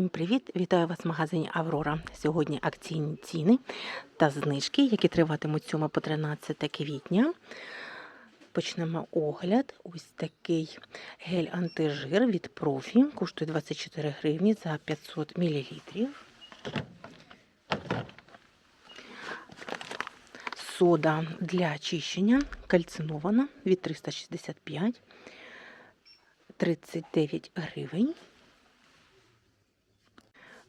Всім привіт! Вітаю вас в магазині Аврора. Сьогодні акційні ціни та знижки, які триватимуть 7 по 13 квітня. Почнемо огляд. Ось такий гель антижир від профі. Коштує 24 гривні за 500 мл. Сода для очищення кальцинована від 365 39 гривень.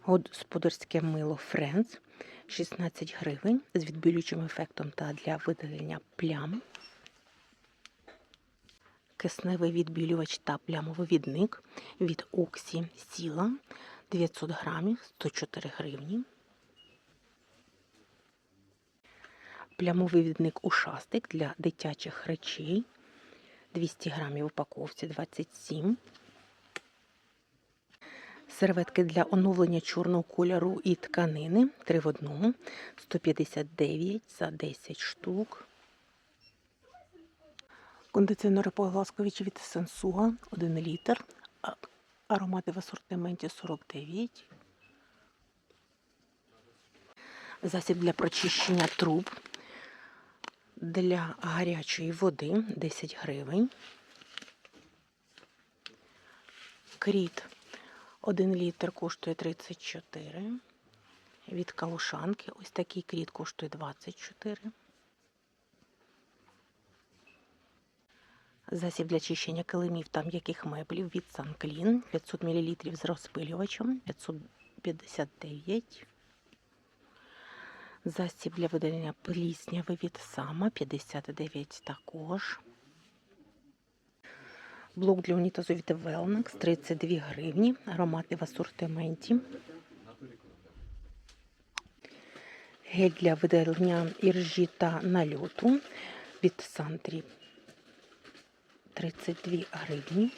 Господарське мило Friends 16 гривень з відбілюючим ефектом та для видалення плям. Кисневий відбілювач та плямовивідник від Оксі Сіла 900 грамів 104 гривні. Плямовивідник ушастик для дитячих речей 200 грамів в упаковці 27 Серветки для оновлення чорного кольору і тканини 3 в одному 159 за 10 штук. Кондиціонери погласковичі від Сенсуга 1 літр. Аромати в асортименті 49. Засіб для прочищення труб для гарячої води 10 гривень. Кріт 1 літр коштує 34. Від калушанки ось такий кріт коштує 24. Засіб для чищення килимів та м'яких меблів від Санклін 500 мл з розпилювачем 559. Засіб для видалення плісняви від Сама 59 також. Блок для унітазу від Велнекс 32 гривні. Аромати в асортименті. Гель для видалення іржі та нальоту від Сантрі 32 гривні.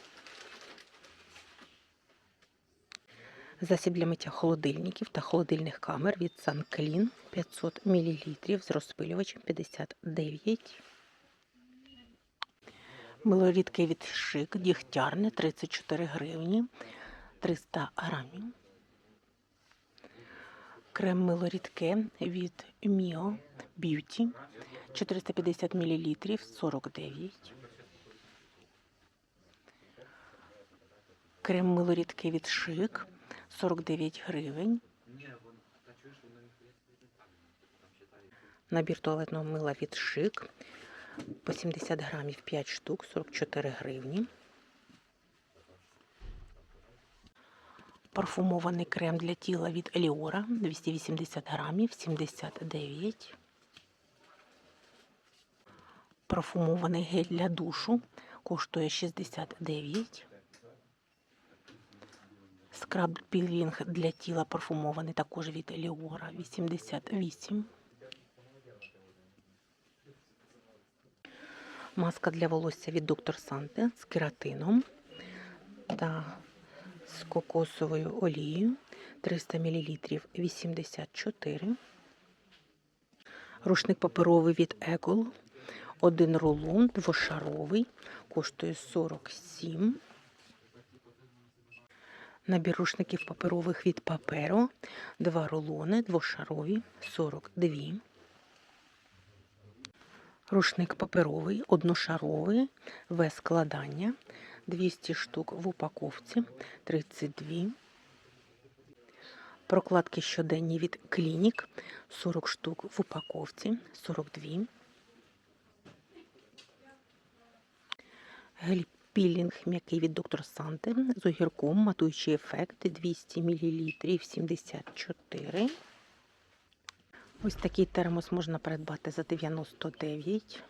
Засіб для миття холодильників та холодильних камер від Санклін 500 мл з розпилювачем 59 Мило рідке від шик, дігтярне 34 гривні 300 грамів. Крем мило рідке від Mio Beauty 450 мл 49. Крем мило рідке від шик 49 гривень. Набір туалетного мила від шик по 70 грамів 5 штук, 44 гривні. Парфумований крем для тіла від Еліора 280 грамів 79. Парфумований гель для душу коштує 69. Скраб пілінг для тіла парфумований також від Еліора 88. Маска для волосся від доктор Санте з кератином та з кокосовою олією 300 мл 84. Рушник паперовий від Егол. Один рулон двошаровий, коштує 47. Набір рушників паперових від паперо. Два рулони двошарові 42. Рушник паперовий, одношаровий, вес складання 200 штук в упаковці 32. Прокладки щоденні від клінік 40 штук в упаковці 42. Гель пілінг м'який від доктор Санте з огірком, матуючий ефект 200 мл 74. Ось такий термос можна придбати за 99.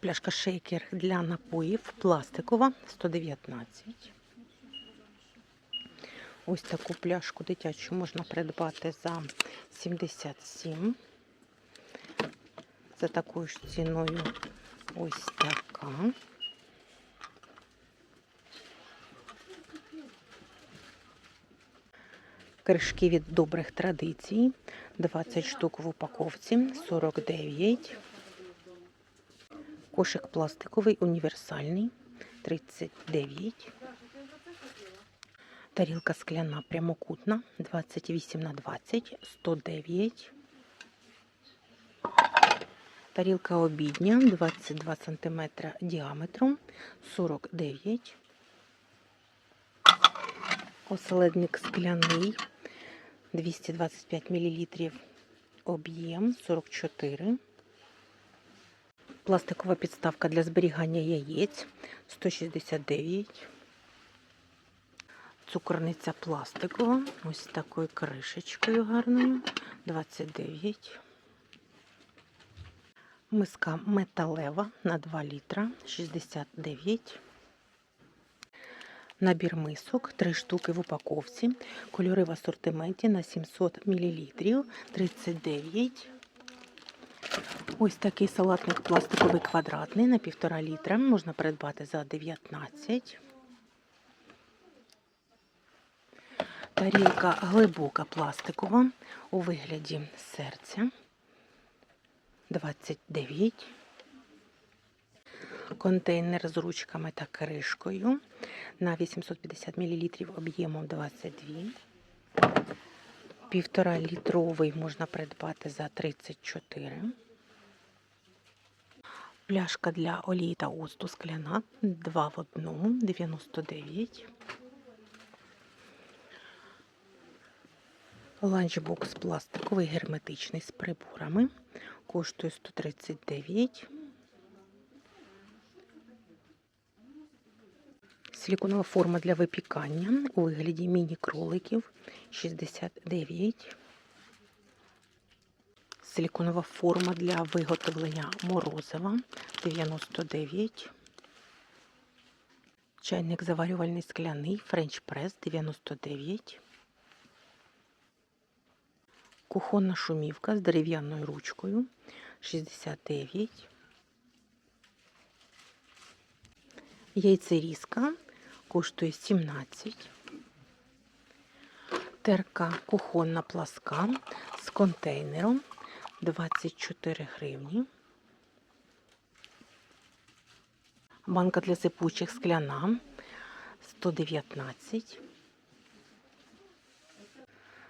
Пляшка шейкер для напоїв пластикова 119. Ось таку пляшку дитячу можна придбати за 77. За такою ж ціною ось така. Кришки від добрих традицій. 20 штук в упаковці, 49. Кошик пластиковий, універсальний, 39. Тарілка скляна прямокутна 28 на 20 109. Тарілка обідня 22 см діаметром 49. Оселедник скляний 225 мл об'єм 44. Пластикова підставка для зберігання яєць 169. Цукорниця пластикова, ось такою кришечкою гарною 29. Миска металева на 2 літра 69. Набір мисок 3 штуки в упаковці. Кольори в асортименті на 700 мл 39. Ось такий салатник пластиковий квадратний на 1,5 літра. Можна придбати за 19. Тарілка глибока пластикова у вигляді серця 29. Контейнер з ручками та кришкою на 850 мл об'ємом 22. Півтора літровий можна придбати за 34. Пляшка для олії та оцту скляна 2 в одному 99. Ланчбокс пластиковий герметичний з приборами. Коштує 139. Силіконова форма для випікання у вигляді міні-кроликів 69. Силіконова форма для виготовлення морозива 99. Чайник заварювальний скляний френч прес 99. Кухонна шумівка з дерев'яною ручкою 69. Яйцерізка коштує 17. Терка кухонна пласка з контейнером 24 гривні. Банка для сипучих скляна 119.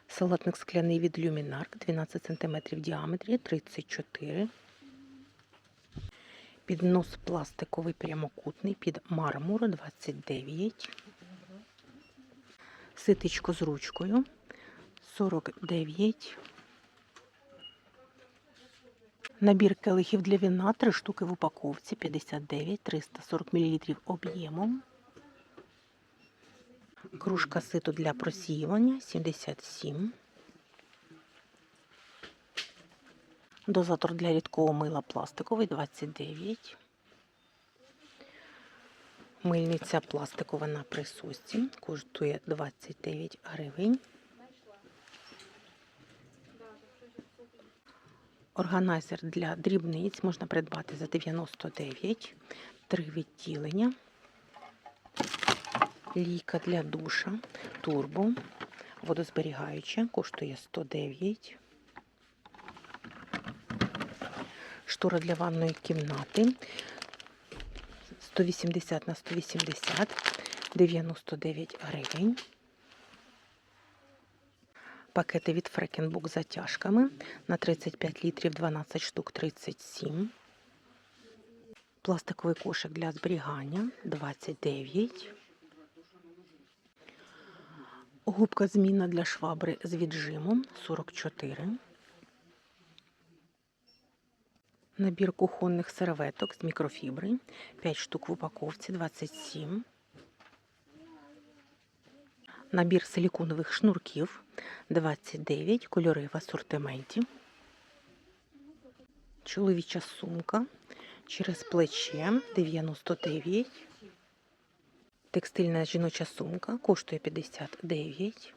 Салатник скляний від Люмінарк 12 см в діаметрі 34. Піднос пластиковий прямокутний під мармур 29. Ситечко з ручкою 49. Набір келихів для вина 3 штуки в упаковці 59, 340 мл об'ємом. Кружка ситу для просіювання 77. Дозатор для рідкого мила пластиковий 29. Мильниця пластикова на присосці коштує 29 гривень. Органайзер для дрібниць можна придбати за 99, три відділення. Лійка для душа турбо, водозберігаюча, коштує 109. Штора для ванної кімнати 180 на 180, 99 гривень. Пакети від Фрекенбук з затяжками на 35 літрів 12 штук 37. Пластиковий кошик для зберігання 29. Губка змінна для швабри з віджимом 44. Набір кухонних серветок з мікрофібри 5 штук в упаковці 27. Набір силіконових шнурків 29, кольори в асортименті. Чоловіча сумка через плече 99. Текстильна жіноча сумка коштує 59.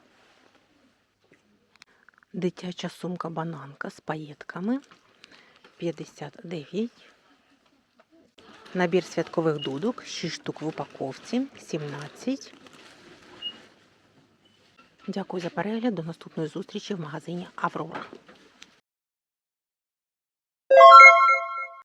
Дитяча сумка бананка з паєтками 59. Набір святкових дудок 6 штук в упаковці 17. Дякую за перегляд. До наступної зустрічі в магазині Аврора.